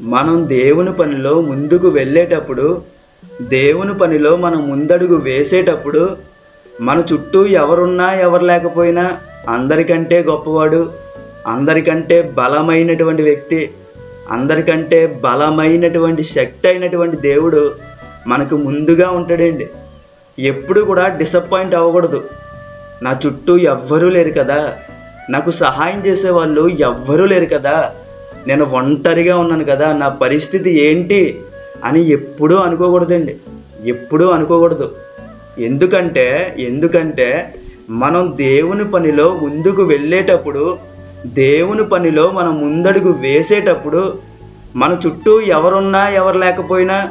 మనం దేవుని పనిలో ముందుకు వెళ్ళేటప్పుడు దేవుని పనిలో మనం ముందడుగు వేసేటప్పుడు మన చుట్టూ ఎవరున్నా ఎవరు లేకపోయినా అందరికంటే గొప్పవాడు అందరికంటే బలమైనటువంటి వ్యక్తి అందరికంటే బలమైనటువంటి శక్తి అయినటువంటి దేవుడు మనకు ముందుగా ఉంటాడండి. ఎప్పుడు కూడా డిసప్పాయింట్ అవ్వకూడదు. నా చుట్టూ ఎవ్వరూ లేరు కదా. నాకు సహాయం చేసేవాళ్ళు ఎవ్వరూ లేరు కదా. నేను ఒంటరిగా ఉన్నాను కదా నా పరిస్థితి ఏంటి అని ఎప్పుడూ అనుకోకూడదండి. ఎప్పుడూ అనుకోకూడదు. ఎందుకంటే ఎందుకంటే మనం దేవుని పనిలో ముందుకు వెళ్ళేటప్పుడు దేవుని పనిలో మనం ముందడుగు వేసేటప్పుడు మన చుట్టూ ఎవరున్నా ఎవరు లేకపోయినా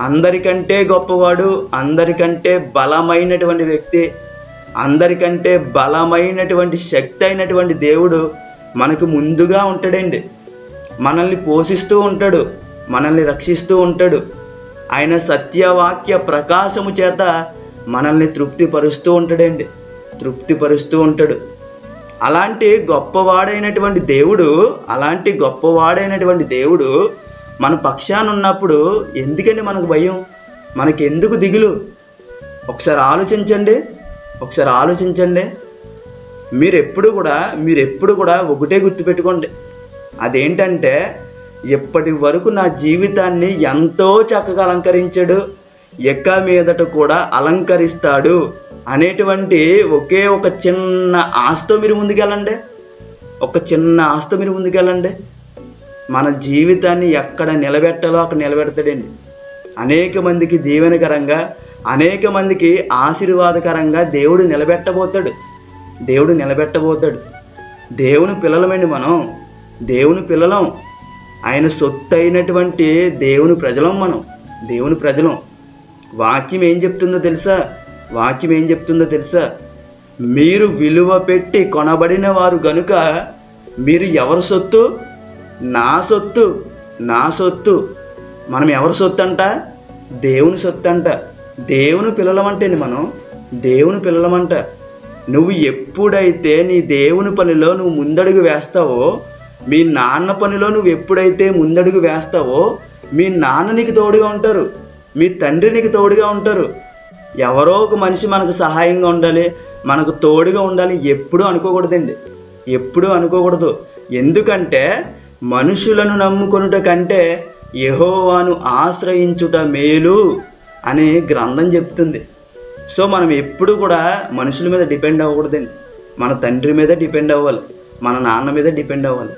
అందరికంటే గొప్పవాడు అందరికంటే బలమైనటువంటి వ్యక్తి అందరికంటే బలమైనటువంటి శక్తి అయినటువంటి దేవుడు మనకు ముందుగా ఉంటాడండి. మనల్ని పోషిస్తూ ఉంటాడు మనల్ని రక్షిస్తూ ఉంటాడు. ఆయన సత్యవాక్య ప్రకాశము చేత మనల్ని తృప్తిపరుస్తూ ఉంటాడండి తృప్తిపరుస్తూ ఉంటాడు. అలాంటి గొప్పవాడైనటువంటి దేవుడు అలాంటి గొప్పవాడైనటువంటి దేవుడు మన పక్షాన ఉన్నప్పుడు ఎందుకండి మనకు భయం? మనకెందుకు దిగులు? ఒకసారి ఆలోచించండి ఒకసారి ఆలోచించండి. మీరు ఎప్పుడు కూడా మీరు ఎప్పుడు కూడా ఒకటే గుర్తుపెట్టుకోండి. అదేంటంటే ఇప్పటి వరకు నా జీవితాన్ని ఎంతో చక్కగా అలంకరించాడు ఎక్క మీదట కూడా అలంకరిస్తాడు అనేటువంటి ఒకే ఒక చిన్న ఆస్తో మీరు ముందుకెళ్ళండి. ఒక చిన్న ఆస్తో మీరు ముందుకెళ్ళండి. మన జీవితాన్ని ఎక్కడ నిలబెట్టాలో అక్కడ నిలబెడతాడండి. అనేక మందికి దీవెనకరంగా అనేక మందికి ఆశీర్వాదకరంగా దేవుడు నిలబెట్టబోతాడు. దేవుడు నిలబెట్టబోతాడు. దేవుని పిల్లలమండి మనం. దేవుని పిల్లలం. ఆయన సొత్తు అయినటువంటి దేవుని ప్రజలం మనం. దేవుని ప్రజలం. వాక్యం ఏం చెప్తుందో తెలుసా? వాక్యం ఏం చెప్తుందో తెలుసా? మీరు విలువ పెట్టి కొనబడిన వారు గనుక మీరు ఎవరి సొత్తు? నా సొత్తు. నా సొత్తు. మనం ఎవరి సొత్తు అంట దేవుని సొత్తు అంట దేవుని పిల్లలమంటేండి మనం. దేవుని పిల్లలమంట నువ్వు ఎప్పుడైతే నీ దేవుని పనిలో నువ్వు ముందడుగు వేస్తావో మీ నాన్న పనిలో నువ్వు ఎప్పుడైతే ముందడుగు వేస్తావో మీ నాన్న నీకు తోడుగా ఉంటారు. మీ తండ్రి నీకు తోడుగా ఉంటారు. ఎవరో ఒక మనిషి మనకు సహాయంగా ఉండాలి మనకు తోడుగా ఉండాలి ఎప్పుడూ అనుకోకూడదండి. ఎప్పుడూ అనుకోకూడదు. ఎందుకంటే మనుషులను నమ్ముకొనుట కంటే యహోవాను ఆశ్రయించుట మేలు అని గ్రంథం చెప్తుంది. సో మనం ఎప్పుడు కూడా మనుషుల మీద డిపెండ్ అవ్వకూడదండి. మన తండ్రి మీద డిపెండ్ అవ్వాలి. మన నాన్న మీద డిపెండ్ అవ్వాలి.